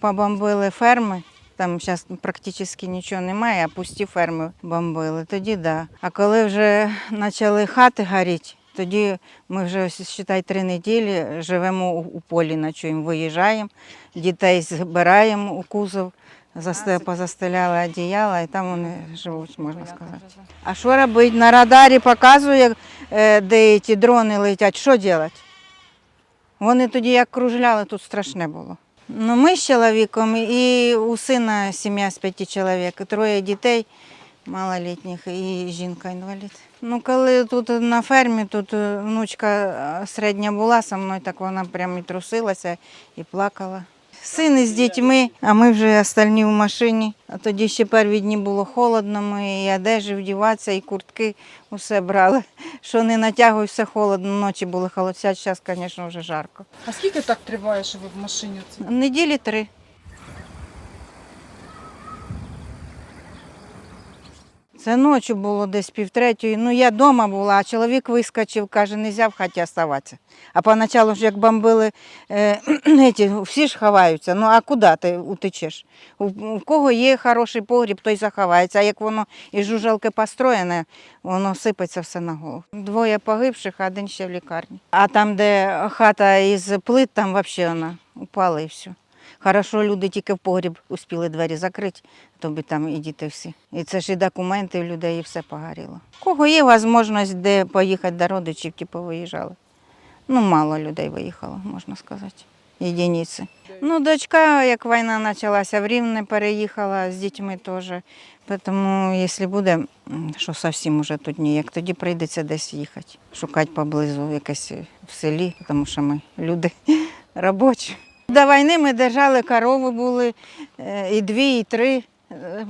побомбили ферми. Там зараз практично нічого немає, а пусті ферми бомбили. Тоді так. Да. А коли вже почали хати горіти, тоді ми вже вважай, три неділі живемо у, у полі, ночуємо, виїжджаємо, дітей збираємо у кузов, позастеляли одіяла, і там вони живуть, можна сказати. А що робити? На радарі показує, е, де ті дрони летять. Що робити? Вони тоді як кружляли, тут страшне було. Ну, ми з чоловіком і у сина сім'я з п'яти чоловік, троє дітей малолітніх і жінка інвалід. Ну, коли тут на фермі, тут внучка середня була со мною, так вона прям і трусилася і плакала. Син із дітьми, а ми вже остальні в машині. А тоді ще перві дні було холодно, ми і одежі вдіватися, і куртки усе брали. Що не натягуй, все холодно, ночі були холодці, зараз, звісно, вже жарко. А скільки так триває, що ви в машині? Неділі три. Це ночі було десь півтретьої. Ну, я вдома була, а чоловік вискочив, каже, не можна в хаті оставатися. А поначалу ж як бомбили, е, еті, всі ж ховаються. Ну а куди ти утечеш? У, у кого є хороший погріб, той заховається. А як воно із жужалки построєне, воно сипеться все на голову. Двоє погибших, а один ще в лікарні. А там, де хата із плит, там взагалі вона упала і все. Хорошо, люди тільки в погріб успіли двері закрити, то би там і діти всі. І це ж і документи в людей, і все погоріло. Кого є можливість, де поїхати до родичів, ті повиїжджали. Ну, мало людей виїхало, можна сказати. Єдиниці. Ну, дочка, як війна почалася, в Рівне переїхала з дітьми теж. Тому, якщо буде, що зовсім уже тут ніяк, тоді прийдеться десь їхати, шукати поблизу якесь в селі, тому що ми люди робочі. До війни ми держали корови були е, і дві, і три. Е,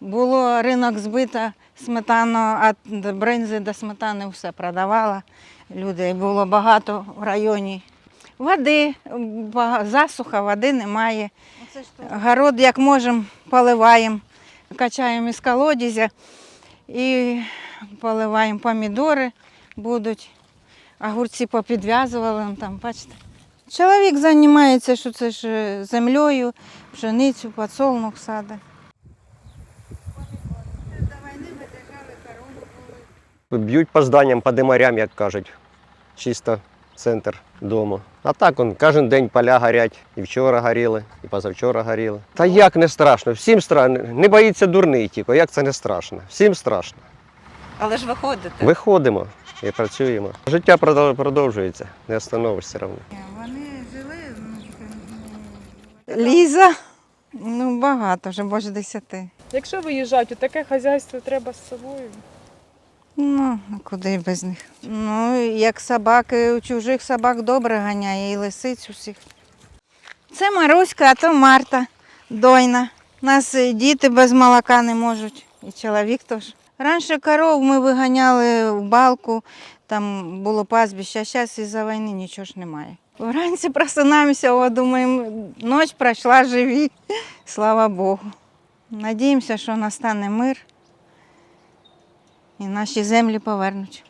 Було ринок збито, сметану від бринзи до сметани все продавала. Людей було багато в районі. Води, засуха, води немає. Город, як можемо, поливаємо, качаємо із колодязя і поливаємо помідори будуть. Огурці попідв'язували, там, бачите. Чоловік займається, що це ж е, землею, пшеницю, подсолнух саде. Б'ють по зданням, по димарям, як кажуть. Чисто центр дому. А так он кожен день поля горять. І вчора горіли, і позавчора горіли. Та як не страшно? Всім страшно. Не боїться дурний тільки. Як це не страшно? Всім страшно. Але ж виходите. Виходимо і працюємо. Життя продовжується, не остановишся все одно. Ліза. Ну, багато, вже більше десяти. Якщо виїжджають, то таке хазяйство треба з собою. Ну, куди без них? Ну, як собаки, у чужих собак добре ганяє, і лисиць усіх. Це Маруська, а то Марта, дойна. Нас діти без молока не можуть, і чоловік теж. Раніше коров ми виганяли в балку, там було пастбище, а зараз із-за війни нічого ж немає. Вранці просинаємося, о, думаємо, ніч пройшла живі, слава Богу. Надіємося, що настане мир і наші землі повернуть.